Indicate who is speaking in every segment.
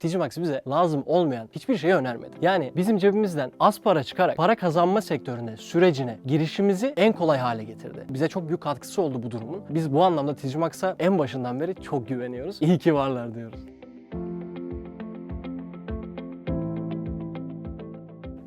Speaker 1: Digimax bize lazım olmayan hiçbir şeyi önermedi. Yani bizim cebimizden az para çıkarak para kazanma sektörüne, sürecine girişimizi en kolay hale getirdi. Bize çok büyük katkısı oldu bu durumun. Biz bu anlamda Digimax'a en başından beri çok güveniyoruz. İyi ki varlar diyoruz.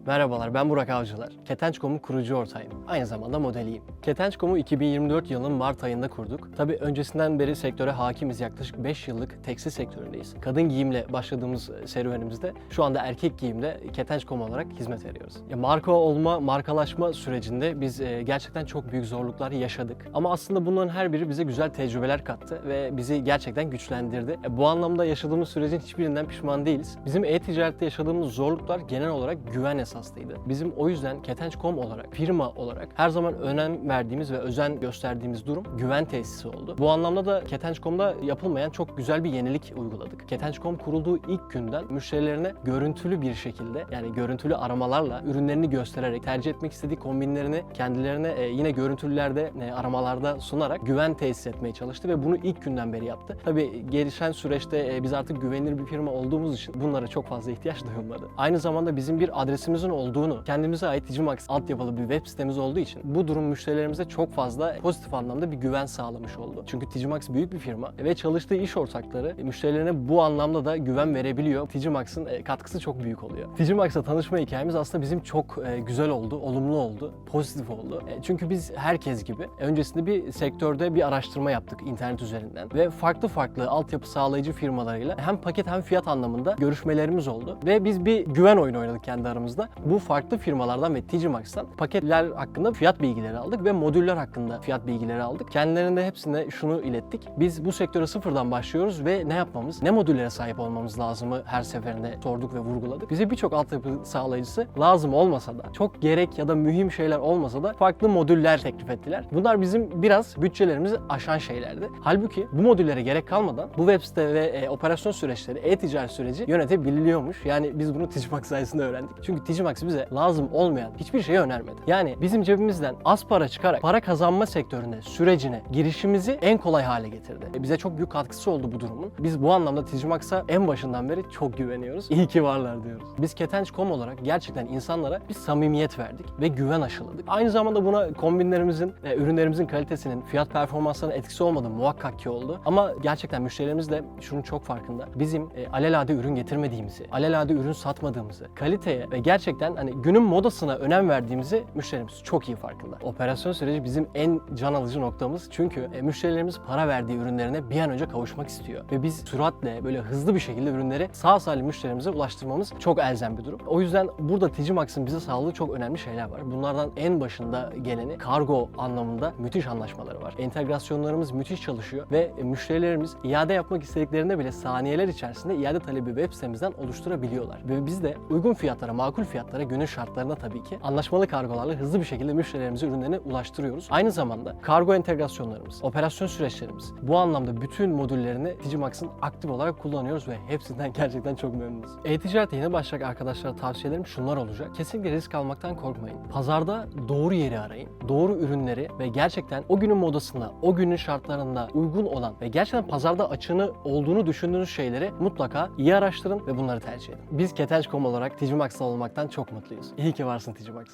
Speaker 1: Merhabalar ben Burak Avcılar. Ketenç.com'un kurucu ortağıyım. Aynı zamanda modeliyim. Ketenç.com'u 2024 yılının Mart ayında kurduk. Tabi öncesinden beri sektöre hakimiz yaklaşık 5 yıllık tekstil sektöründeyiz. Kadın giyimle başladığımız serüvenimizde şu anda erkek giyimde Ketenç.com olarak hizmet veriyoruz. Ya marka olma, markalaşma sürecinde biz e, gerçekten çok büyük zorluklar yaşadık. Ama aslında bunların her biri bize güzel tecrübeler kattı ve bizi gerçekten güçlendirdi. E, Bu anlamda yaşadığımız sürecin hiçbirinden pişman değiliz. Bizim e-ticarette yaşadığımız zorluklar genel olarak güven esaslıydı. Bizim o yüzden Ketenç.com olarak, firma olarak her zaman önem verdiğimiz ve özen gösterdiğimiz durum güven tesisi oldu. Bu anlamda da Ketenç.com'da yapılmayan çok güzel bir yenilik uyguladık. Ketenç.com kurulduğu ilk günden müşterilerine görüntülü bir şekilde yani görüntülü aramalarla ürünlerini göstererek tercih etmek istediği kombinlerini kendilerine e, yine görüntülerde e, aramalarda sunarak güven tesis etmeye çalıştı ve bunu ilk günden beri yaptı. Tabii gelişen süreçte e, biz artık güvenilir bir firma olduğumuz için bunlara çok fazla ihtiyaç duyulmadı. Aynı zamanda bizim bir adresimizin olduğunu, kendimize ait Digimax altyapılı bir web sitemiz olduğu için bu durum müşterilerimize çok fazla pozitif anlamda bir güven sağlamış oldu. Çünkü Digimax büyük bir firma ve çalıştığı iş ortakları e, müşterilerine bu anlamda da güven verebiliyor. Digimax'ın e, katkısı çok büyük oluyor. Digimax'la tanışma hikayemiz aslında bizim çok e, güzel oldu, olumlu oldu, pozitif oldu. Çünkü biz herkes gibi öncesinde bir sektörde bir araştırma yaptık internet üzerinden ve farklı farklı altyapı sağlayıcı firmalarıyla hem paket hem fiyat anlamında görüşmelerimiz oldu ve biz bir güven oyunu oynadık kendi aramızda. Bu farklı firmalardan ve Digimax'tan paketler hakkında fiyat bilgileri aldık ve modüller hakkında fiyat bilgileri aldık. Kendilerine hepsine şunu ilettik. Biz bu sektöre sıfırdan başlıyoruz ve ne yapmamız, ne modüllere sahip olmamız lazımı her seferinde sorduk ve vurguladık. Bize birçok altyapı sağlayıcısı lazım olmasa da, çok gerek ya da mühim şeyler olmasa da farklı modüller teklif ettiler. Bunlar bizim biraz bütçelerimizi aşan şeylerdi. Halbuki bu modüllere gerek kalmadan bu web site ve e, operasyon süreçleri, e-ticaret süreci yönetebililiyormuş. Yani biz bunu Digimax sayesinde öğrendik. Çünkü Digimax bize lazım olmayan hiçbir şeyi önermedi. Yani bizim cebimizden az para çıkarak para kazanma sektörüne, sürecine girişimizi en kolay hale getirdi. E, Bize çok büyük katkısı oldu bu durumun. Biz bu anlamda Digimax'a en başından beri çok güveniyoruz. İyi ki varlar diyoruz. Biz Ketenç.com olarak gerçekten insanlara bir samimiyet verdik ve güven aşıladık. Aynı zamanda buna kombinlerimizin, e, ürünlerimizin kalitesinin, fiyat performanslarının etkisi olmadı muhakkak ki oldu. Ama gerçekten müşterilerimiz de şunun çok farkında. Bizim e, alelade ürün getirmediğimizi, alelade ürün satmadığımızı, kaliteye ve gerçekten hani günün modasına önem verdiğimizi müşterimiz çok iyi farkında. Operasyon süreci bizim en can alıcı noktamız. Çünkü e, müşterilerimiz para verdiği ürünlerine bir an önce kavuşmak istiyor. Ve biz süratle böyle hızlı bir şekilde ürünleri sağ salim müşterimize ulaştırmamız çok elzem bir durum. O yüzden burada Digimax'ın bize sağladığı çok önemli şeyler var. Bunlardan en başında geleni kargo anlamında müthiş anlaşmaları var. Entegrasyonlarımız müthiş çalışıyor ve e, müşterilerimiz iade yapmak istediklerinde bile saniyeler içerisinde iade talebi web sitemizden oluşturabiliyorlar. Ve biz de uygun fiyatlara, makul fiyatlara, günün şartlarına tabii ki anlaşmalı kargolarla hızlı bir şekilde müşterilerimize ürünlerini ulaştırıyoruz. Aynı zamanda kargo entegrasyonlarımız, operasyon süreçlerimiz bu anlamda bütün modüllerini Digimax'ın aktif olarak kullanıyoruz ve hepsinden gerçekten çok memnunuz. E-ticarete yeni başlayacak arkadaşlara tavsiyelerim şunlar olacak. Kesinlikle risk almaktan korkmayın. Pazarda doğru yeri arayın. Doğru ürünleri ve gerçekten o günün modasına, o günün şartlarında uygun olan ve gerçekten pazarda açığını olduğunu düşündüğünüz şeyleri mutlaka iyi araştırın ve bunları tercih edin. Biz Ketenç.com olarak Digimax'ta olmaktan çok mutluyuz. İyi ki varsın Digimax.